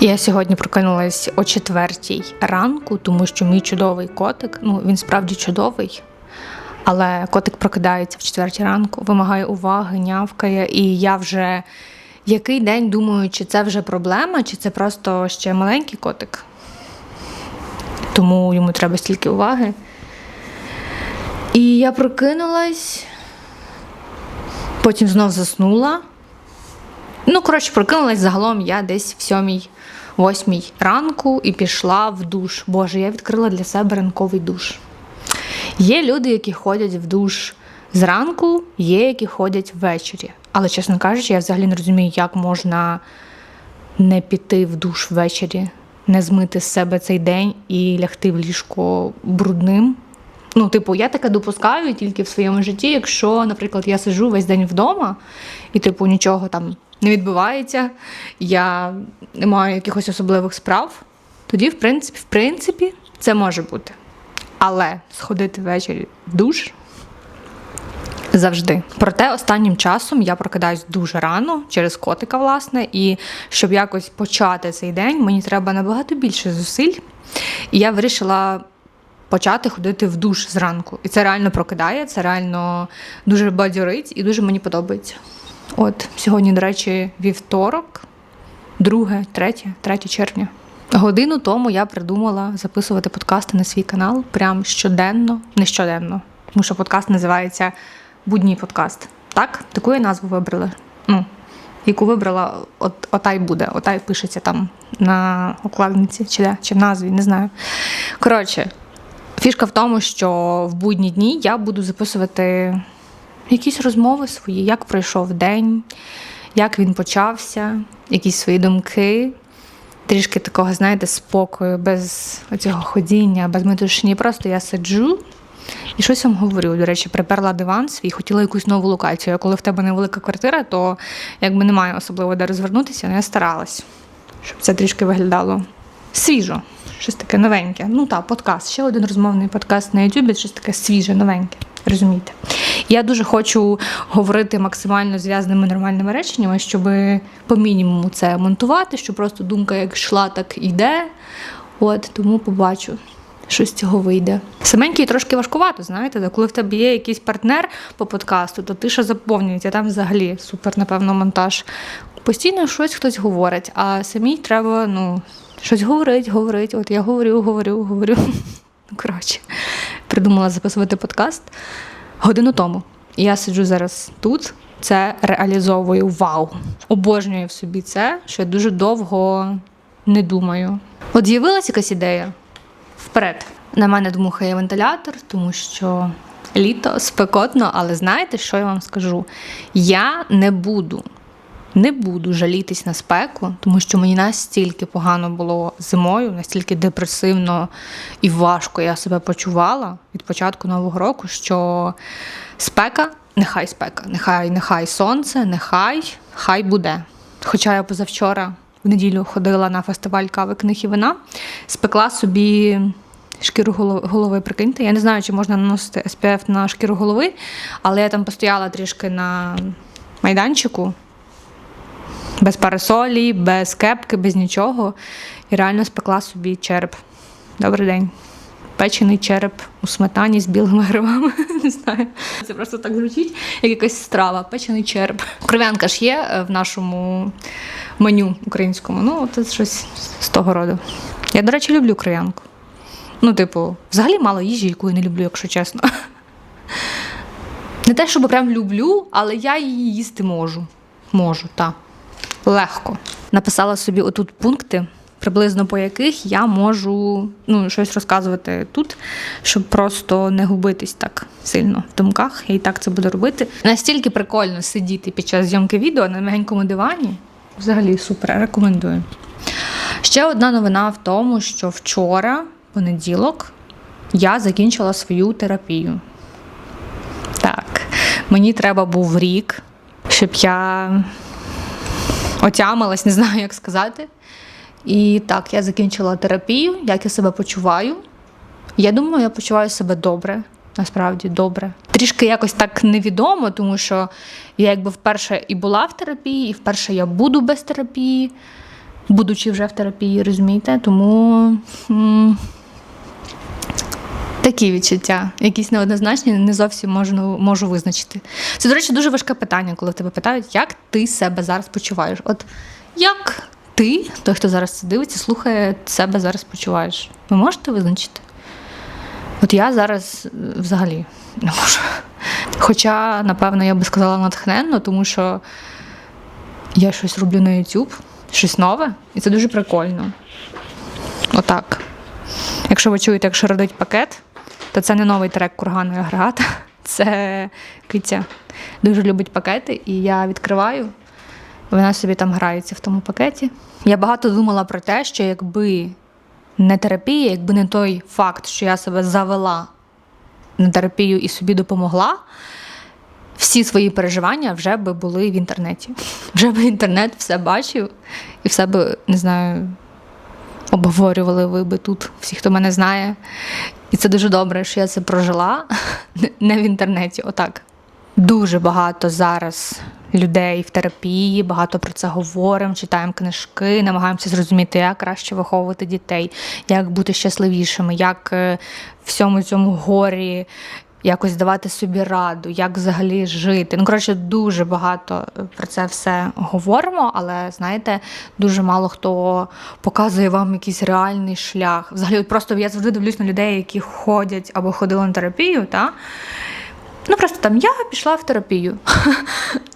Я сьогодні прокинулась о четвертій ранку, тому що мій чудовий котик, ну він справді чудовий, але котик прокидається в четвертій ранку, вимагає уваги, нявкає, і я вже який день думаю, чи це вже проблема, чи це просто ще маленький котик. Тому йому треба стільки уваги. І я прокинулась, потім знов заснула. Ну, коротше, прокинулась загалом я десь в сьомій, восьмій ранку і пішла в душ. Боже, я відкрила для себе ранковий душ. Є люди, які ходять в душ зранку, є, які ходять ввечері. Але, чесно кажучи, я взагалі не розумію, як можна не піти в душ ввечері, не змити з себе цей день і лягти в ліжко брудним. Ну, типу, я таке допускаю тільки в своєму житті, якщо, наприклад, я сиджу весь день вдома, і, типу, нічого там не відбувається, я не маю якихось особливих справ, тоді, в принципі, в принципі, це може бути. Але сходити ввечері в душ завжди. Проте останнім часом я прокидаюсь дуже рано через котика, власне, і щоб якось почати цей день, мені треба набагато більше зусиль. І я вирішила почати ходити в душ зранку. І це реально прокидає, це реально дуже бадьорить і дуже мені подобається. От сьогодні, до речі, вівторок, 2, 3, 3 червня. Годину тому я придумала записувати подкасти на свій канал прям щоденно, не щоденно, тому що подкаст називається Будній подкаст. Так? Таку я назву вибрала. Ну, яку вибрала, от, ота й буде, ота й пишеться там на укладниці чи, де, чи в назві, не знаю. Коротше, фішка в тому, що в будні дні я буду записувати якісь розмови свої, як пройшов день, як він почався, якісь свої думки. Трішки такого, знаєте, спокою, без цього ходіння, без метушні. Просто я сиджу і щось вам говорю. До речі, приперла диван свій, хотіла якусь нову локацію. А коли в тебе невелика квартира, то якби немає особливо де розвернутися, але я старалась, щоб це трішки виглядало свіжо, щось таке новеньке. Ну так, подкаст. Ще один розмовний подкаст на Ютубі, щось таке свіже, новеньке. Розумієте? Я дуже хочу говорити максимально зв'язаними нормальними реченнями, щоб по мінімуму це монтувати, щоб просто думка як йшла, так йде. От тому побачу. Що з цього вийде. Саменький трошки важкувато, знаєте, коли в тебе є якийсь партнер по подкасту, то ти що заповнюється, там взагалі супер, напевно, монтаж. Постійно щось хтось говорить, а самій треба ну, щось говорить, говорить. От я говорю, говорю, говорю. Ну, коротше, придумала записувати подкаст годину тому. І я сиджу зараз тут, це реалізовую вау. Обожнюю в собі це, що я дуже довго не думаю. От з'явилася якась ідея вперед. На мене дмухає вентилятор, тому що літо спекотно, але знаєте, що я вам скажу? Я не буду. Не буду жалітись на спеку, тому що мені настільки погано було зимою, настільки депресивно і важко я себе почувала від початку нового року, що спека, нехай спека, нехай, нехай сонце, нехай хай буде. Хоча я позавчора в неділю ходила на фестиваль кави книг і вина, спекла собі шкіру голови, прикиньте. Я не знаю, чи можна наносити SPF на шкіру голови, але я там постояла трішки на майданчику. Без парасолі, без кепки, без нічого. І реально спекла собі череп. Добрий день. Печений череп у сметані з білими грибами. Не знаю. Це просто так звучить, як якась страва. Печений череп. Кров'янка ж є е, в нашому меню українському. Ну, це щось з того роду. Я, до речі, люблю кров'янку. Ну, типу, взагалі мало їжі, яку я не люблю, якщо чесно. Не те, щоб прям люблю, але я її їсти можу. Можу, так. Легко. Написала собі отут пункти, приблизно по яких я можу ну, щось розказувати тут, щоб просто не губитись так сильно в думках. Я і так це буду робити. Настільки прикольно сидіти під час зйомки відео на мягенькому дивані. Взагалі супер, рекомендую. Ще одна новина в тому, що вчора, понеділок, я закінчила свою терапію. Так, мені треба був рік, щоб я отямилась, не знаю, як сказати. І так, я закінчила терапію, як я себе почуваю. Я думаю, я почуваю себе добре, насправді добре. Трішки якось так невідомо, тому що я якби вперше і була в терапії, і вперше я буду без терапії. будучи вже в терапії, розумієте? Тому. Такі відчуття, якісь неоднозначні, не зовсім можу, можу визначити. Це, до речі, дуже важке питання, коли тебе питають, як ти себе зараз почуваєш. От як ти, той, хто зараз це дивиться, слухає, себе зараз почуваєш? Ви можете визначити? От я зараз е, взагалі не можу. Хоча, напевно, я би сказала натхненно, тому що я щось роблю на YouTube, щось нове, і це дуже прикольно. Отак. Якщо ви чуєте, як шародить пакет, то це не новий трек кургану і агрегата. Це киця. Дуже любить пакети, і я відкриваю. Вона собі там грається в тому пакеті. Я багато думала про те, що якби не терапія, якби не той факт, що я себе завела на терапію і собі допомогла, всі свої переживання вже би були в інтернеті. Вже би інтернет все бачив і все би, не знаю, обговорювали ви би тут, всі, хто мене знає. І це дуже добре, що я це прожила не в інтернеті, отак. Дуже багато зараз людей в терапії, багато про це говоримо, читаємо книжки, намагаємося зрозуміти, як краще виховувати дітей, як бути щасливішими, як е, всьому цьому горі якось давати собі раду, як взагалі жити. Ну, коротше, дуже багато про це все говоримо, але знаєте, дуже мало хто показує вам якийсь реальний шлях. Взагалі, от просто я завжди дивлюсь на людей, які ходять або ходили на терапію, та? Ну, просто там я пішла в терапію.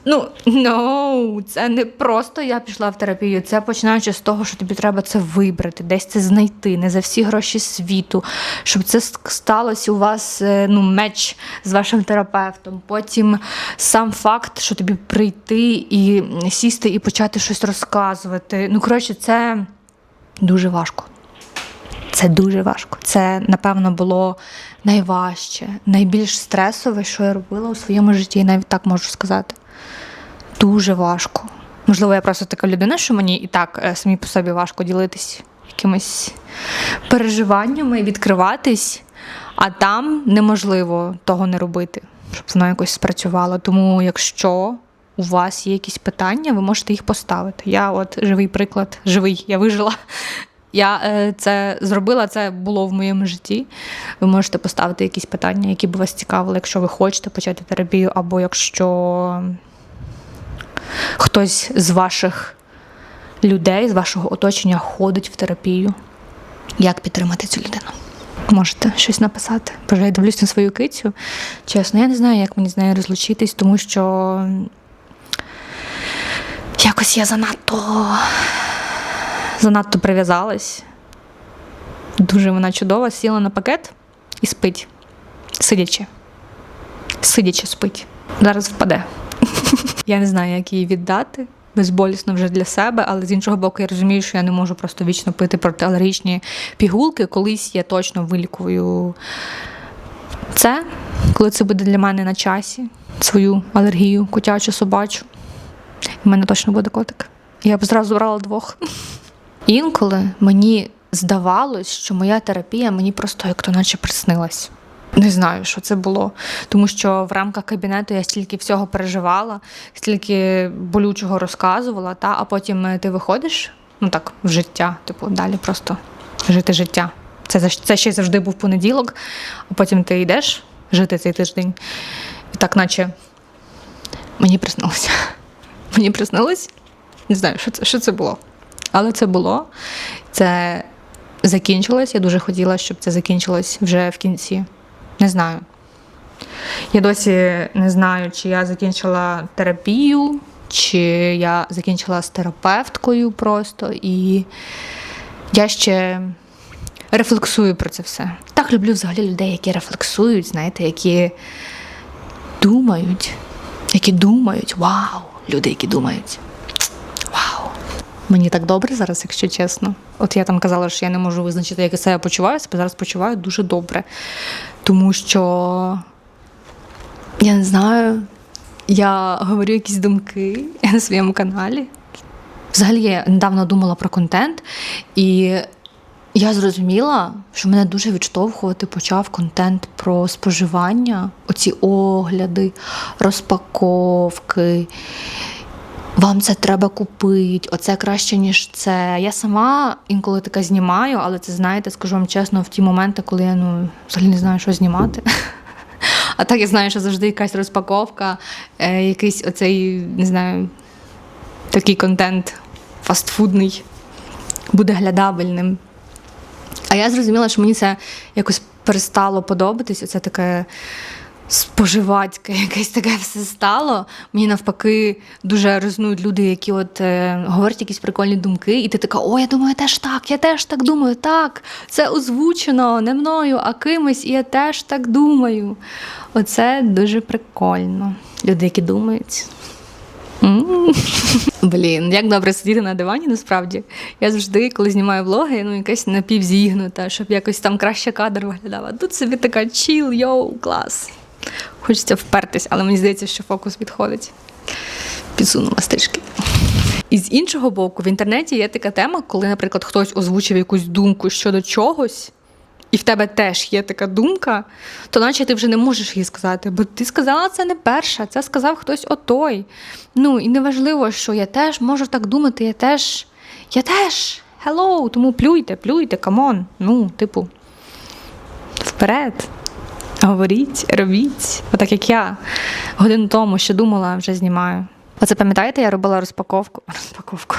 Ну, no, це не просто я пішла в терапію. Це починаючи з того, що тобі треба це вибрати, десь це знайти, не за всі гроші світу, щоб це сталося у вас е, ну, меч з вашим терапевтом. Потім сам факт, що тобі прийти і сісти і почати щось розказувати. Ну, коротше, це дуже важко. Це дуже важко. Це, напевно, було найважче, найбільш стресове, що я робила у своєму житті, навіть так можу сказати. Дуже важко. Можливо, я просто така людина, що мені і так е, самі по собі важко ділитись якимись переживаннями, відкриватись, а там неможливо того не робити, щоб воно якось спрацювало. Тому, якщо у вас є якісь питання, ви можете їх поставити. Я от живий приклад, живий, я вижила. Я е, це зробила, це було в моєму житті. Ви можете поставити якісь питання, які б вас цікавили, якщо ви хочете почати терапію, або якщо хтось з ваших людей, з вашого оточення ходить в терапію. Як підтримати цю людину? Можете щось написати. Боже, я дивлюсь на свою кицю. Чесно, я не знаю, як мені з нею розлучитись, тому що якось я занадто занадто прив'язалась. Дуже вона чудова, сіла на пакет і спить, сидячи. Сидячи спить. Зараз впаде. Я не знаю, як її віддати. Безболісно вже для себе, але з іншого боку, я розумію, що я не можу просто вічно пити протиалергічні пігулки. Колись я точно вилікую це, коли це буде для мене на часі, свою алергію, котячу, собачу. У мене точно буде котик. Я б зразу брала двох. Інколи мені здавалось, що моя терапія мені просто як то наче приснилась. Не знаю, що це було, тому що в рамках кабінету я стільки всього переживала, стільки болючого розказувала, та а потім е, ти виходиш ну так, в життя, типу, далі просто жити життя. Це це ще завжди був понеділок, а потім ти йдеш жити цей тиждень, і так, наче мені приснилося. Мені приснилось, не знаю, що це, що це було. Але це було. Це закінчилось. Я дуже хотіла, щоб це закінчилось вже в кінці. Не знаю. Я досі не знаю, чи я закінчила терапію, чи я закінчила з терапевткою просто. І я ще рефлексую про це все. Так люблю взагалі людей, які рефлексують, знаєте, які думають, які думають. Вау! Люди, які думають. Мені так добре зараз, якщо чесно. От я там казала, що я не можу визначити, як я себе почуваю, себе зараз почуваю дуже добре. Тому що я не знаю, я говорю якісь думки на своєму каналі. Взагалі, я недавно думала про контент, і я зрозуміла, що мене дуже відштовхувати почав контент про споживання, оці огляди, розпаковки. Вам це треба купити, оце краще, ніж це. Я сама інколи таке знімаю, але це знаєте, скажу вам чесно, в ті моменти, коли я ну, взагалі не знаю, що знімати. А так я знаю, що завжди якась розпаковка, е, якийсь оцей, не знаю, такий контент фастфудний буде глядабельним. А я зрозуміла, що мені це якось перестало подобатись. Оце таке споживацьке, якесь таке все стало. Мені навпаки дуже резнують люди, які от е, говорять якісь прикольні думки, і ти така, о, я думаю, теж так, я теж так думаю, так, це озвучено не мною, а кимось, і я теж так думаю. Оце дуже прикольно. Люди, які думають. Блін, як добре сидіти на дивані, насправді. Я завжди, коли знімаю влоги, ну якась напівзігнута, щоб якось там краще кадр виглядав. А тут собі така чіл, йоу, клас. Хочеться впертись, але мені здається, що фокус відходить. Підсунула стрижки. І з іншого боку, в інтернеті є така тема, коли, наприклад, хтось озвучив якусь думку щодо чогось, і в тебе теж є така думка, то наче ти вже не можеш їй сказати, бо ти сказала це не перша, це сказав хтось отой. Ну, і неважливо, що я теж можу так думати, я теж, я теж, hello, тому плюйте, плюйте, камон. Ну, типу, вперед. Говоріть, робіть. Отак як я годину тому, що думала, вже знімаю. Оце пам'ятаєте, я робила розпаковку розпаковку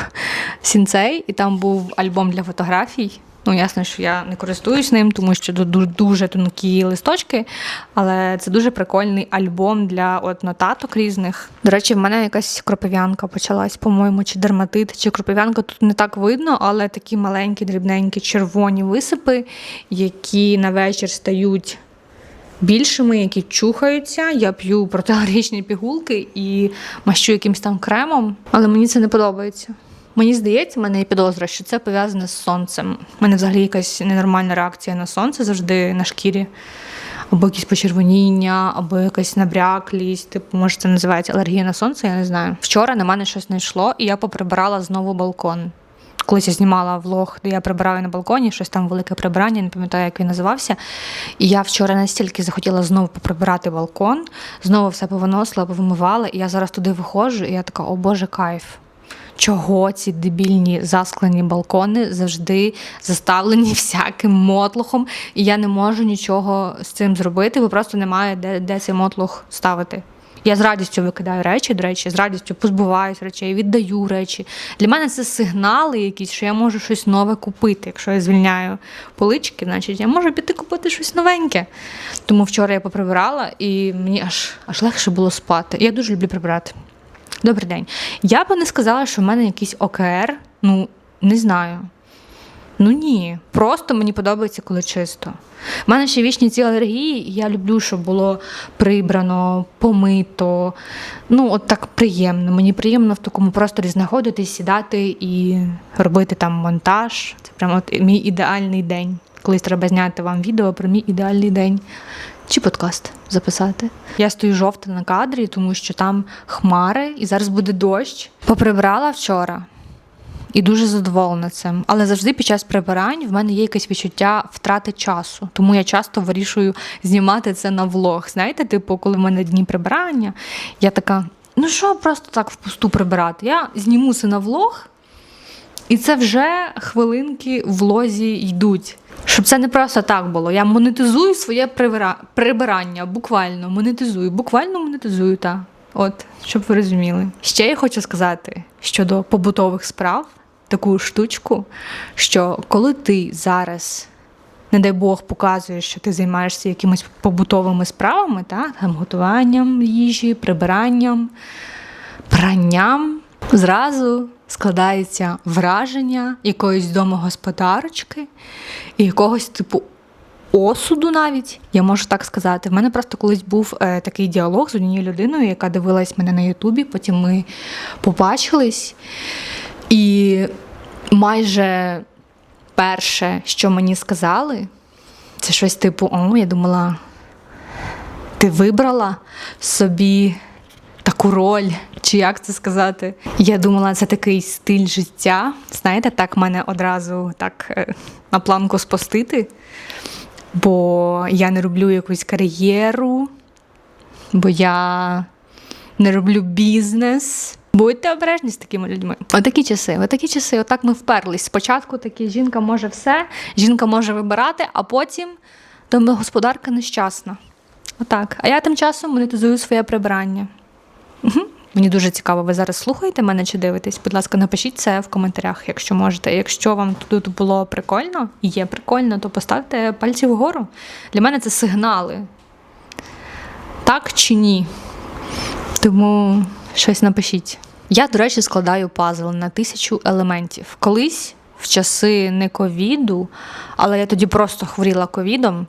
сінцей, і там був альбом для фотографій. Ну, ясно, що я не користуюсь ним, тому що тут дуже тонкі листочки, але це дуже прикольний альбом для от нотаток різних. До речі, в мене якась кропив'янка почалась, по-моєму, чи дерматит, чи кропив'янка тут не так видно, але такі маленькі, дрібненькі червоні висипи, які на вечір стають більшими, які чухаються. Я п'ю протиалергічні пігулки і мащу якимось там кремом, але мені це не подобається. Мені здається, в мене є підозра, що це пов'язане з сонцем. У мене взагалі якась ненормальна реакція на сонце завжди на шкірі. Або якісь почервоніння, або якась набряклість. Типу, може, це називається алергія на сонце, я не знаю. Вчора на мене щось не йшло, і я поприбирала знову балкон. Колись я знімала влог, де я прибираю на балконі, щось там велике прибирання, не пам'ятаю, як він називався. І я вчора настільки захотіла знову поприбирати балкон, знову все повиносила, повимивала, і я зараз туди виходжу, і я така, о Боже, кайф. Чого ці дебільні засклені балкони завжди заставлені всяким мотлухом, і я не можу нічого з цим зробити, бо просто немає де, де цей мотлух ставити. Я з радістю викидаю речі, до речі, з радістю позбуваюсь речей, віддаю речі. Для мене це сигнали якісь, що я можу щось нове купити. Якщо я звільняю полички, значить я можу піти купити щось новеньке. Тому вчора я поприбирала і мені аж, аж легше було спати. Я дуже люблю прибирати. Добрий день. Я би не сказала, що в мене якийсь ОКР. Ну, не знаю. Ну ні. Просто мені подобається, коли чисто. У мене ще вічні ці алергії, і я люблю, щоб було прибрано, помито. Ну, от так приємно. Мені приємно в такому просторі знаходитись, сідати і робити там монтаж. Це прямо от мій ідеальний день. Колись треба зняти вам відео про мій ідеальний день. Чи подкаст записати. Я стою жовта на кадрі, тому що там хмари і зараз буде дощ. Поприбрала вчора і дуже задоволена цим. Але завжди під час прибирань в мене є якесь відчуття втрати часу. Тому я часто вирішую знімати це на влог. Знаєте, типу, коли в мене дні прибирання, я така: ну що просто так впусту прибирати? Я зніму це на влог. І це вже хвилинки в влозі йдуть. Щоб це не просто так було. Я монетизую своє прибира- прибирання, буквально монетизую, буквально монетизую, так. От, щоб ви розуміли. Ще я хочу сказати щодо побутових справ таку штучку, що коли ти зараз, не дай Бог, показуєш, що ти займаєшся якимись побутовими справами, так, там готуванням їжі, прибиранням, пранням, зразу складається враження якоїсь домогосподарочки і якогось типу осуду навіть, я можу так сказати. В мене просто колись був е, такий діалог з однією людиною, яка дивилась мене на Ютубі. Потім ми побачились. І майже перше, що мені сказали, це щось типу: о, я думала, ти вибрала собі таку роль, чи як це сказати. Я думала, це такий стиль життя. Знаєте, так мене одразу так е, на планку спустити. Бо я не роблю якусь кар'єру, бо я не роблю бізнес, Будьте обережні з такими людьми. Отакі часи, отакі часи, отак ми вперлись. Спочатку такі жінка може все, жінка може вибирати, а потім домогосподарка нещасна. Отак. А я тим часом монетизую своє прибрання. Мгм. Мені дуже цікаво, ви зараз слухаєте мене чи дивитесь? Будь ласка, напишіть це в коментарях, якщо можете. Якщо вам тут було прикольно і є прикольно, то поставте пальці вгору. Для мене це сигнали. Так чи ні? Тому щось напишіть. Я, до речі, складаю пазл на тисячу елементів. Колись, в часи не ковіду, але я тоді просто хворіла ковідом.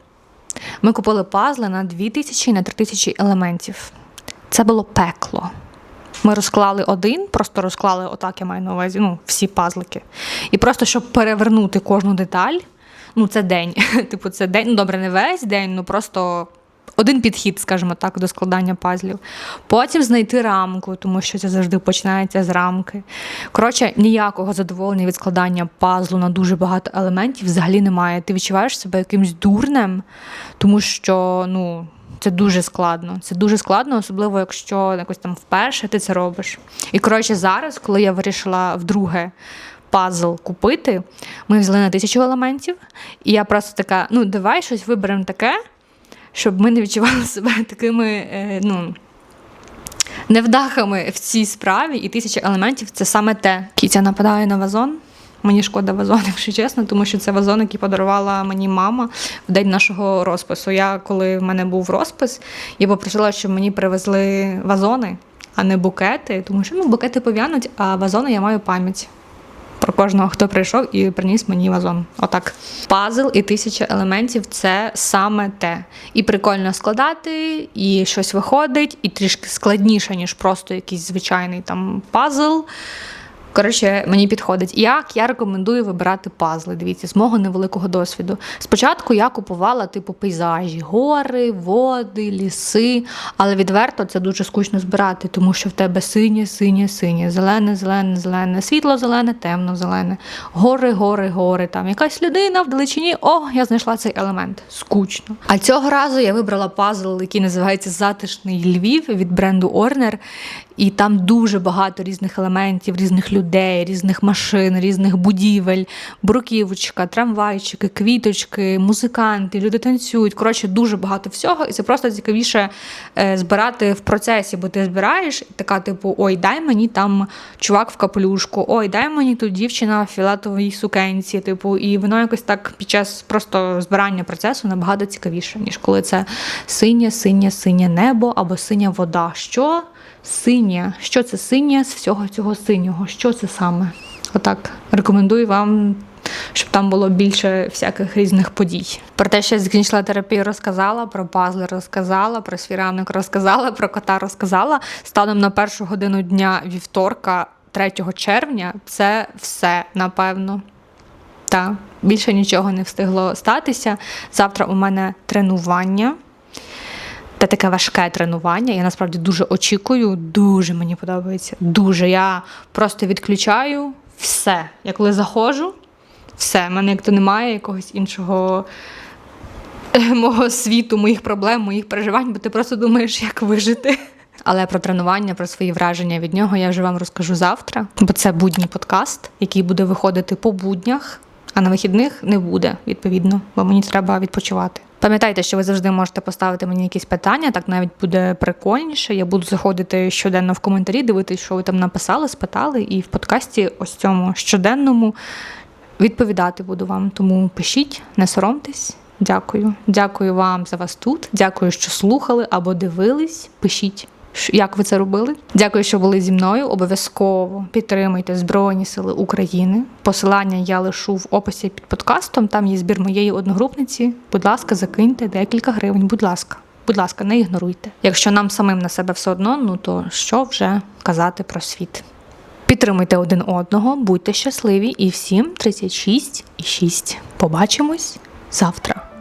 Ми купили пазли на 2000 і на 3000 елементів. Це було пекло. Ми розклали один, просто розклали, отак я маю на увазі, ну, всі пазлики. І просто щоб перевернути кожну деталь, ну, це день. Типу, це день, ну добре, не весь день, ну просто один підхід, скажімо так, до складання пазлів. Потім знайти рамку, тому що це завжди починається з рамки. Коротше, ніякого задоволення від складання пазлу на дуже багато елементів взагалі немає. Ти відчуваєш себе якимсь дурнем, тому що, ну. Це дуже складно. Це дуже складно, особливо якщо якось там вперше ти це робиш. І коротше, зараз, коли я вирішила вдруге пазл купити, ми взяли на тисячу елементів, і я просто така: ну, давай щось виберемо таке, щоб ми не відчували себе такими, е, ну. Невдахами в цій справі, і тисяча елементів це саме те. Кітя нападає на вазон. Мені шкода вазон, якщо чесно, тому що це вазон, який подарувала мені мама в день нашого розпису. Я, коли в мене був розпис, я попросила, щоб мені привезли вазони, а не букети, тому що ну, букети пов'януть, а вазони я маю пам'ять. Про кожного, хто прийшов і приніс мені вазон. Отак. Пазл і тисяча елементів це саме те. І прикольно складати, і щось виходить, і трішки складніше, ніж просто якийсь звичайний там пазл. Коротше, мені підходить. Як я рекомендую вибирати пазли. Дивіться, з мого невеликого досвіду. Спочатку я купувала типу пейзажі, гори, води, ліси, але відверто це дуже скучно збирати, тому що в тебе синє, синє, синє, зелене, зелене, зелене, світло зелене, темно зелене, гори, гори, гори. Там якась людина в далечині. О, я знайшла цей елемент. Скучно. А цього разу я вибрала пазл, який називається Затишний Львів від бренду Орнер. І там дуже багато різних елементів, різних людей, різних машин, різних будівель, бруківочка, трамвайчики, квіточки, музиканти, люди танцюють. Коротше, дуже багато всього, і це просто цікавіше е, збирати в процесі, бо ти збираєш і така, типу, ой, дай мені там чувак в капелюшку, ой, дай мені тут дівчина в філатовій сукенці. Типу, і воно якось так під час просто збирання процесу набагато цікавіше, ніж коли це синє, синє, синє небо або синя вода. Що? Синє. Що це синє з всього цього синього? Що це саме? Отак. Рекомендую вам, щоб там було більше всяких різних подій. Про те, що я закінчила терапію, розказала, про пазли розказала, про свій ранок розказала, про кота розказала. Станом на першу годину дня вівторка, 3 червня, це все напевно. Так, більше нічого не встигло статися. Завтра у мене тренування. Та таке важке тренування. Я насправді дуже очікую, дуже мені подобається. Дуже. Я просто відключаю все. Я коли заходжу, все. в мене як то немає якогось іншого е, мого світу, моїх проблем, моїх переживань, бо ти просто думаєш, як вижити. Але про тренування, про свої враження від нього я вже вам розкажу завтра, бо це будній подкаст, який буде виходити по буднях, а на вихідних не буде, відповідно, бо мені треба відпочивати. Пам'ятайте, що ви завжди можете поставити мені якісь питання, так навіть буде прикольніше. Я буду заходити щоденно в коментарі, дивитися, що ви там написали, спитали, і в подкасті ось цьому щоденному відповідати буду вам. Тому пишіть, не соромтесь. Дякую. Дякую вам за вас тут. Дякую, що слухали або дивились. Пишіть. Як ви це робили? Дякую, що були зі мною. Обов'язково підтримуйте Збройні Сили України. Посилання я лишу в описі під подкастом. Там є збір моєї одногрупниці. Будь ласка, закиньте декілька гривень. Будь ласка, будь ласка, не ігноруйте. Якщо нам самим на себе все одно, ну то що вже казати про світ? Підтримуйте один одного, будьте щасливі і всім 36 і 6. Побачимось завтра.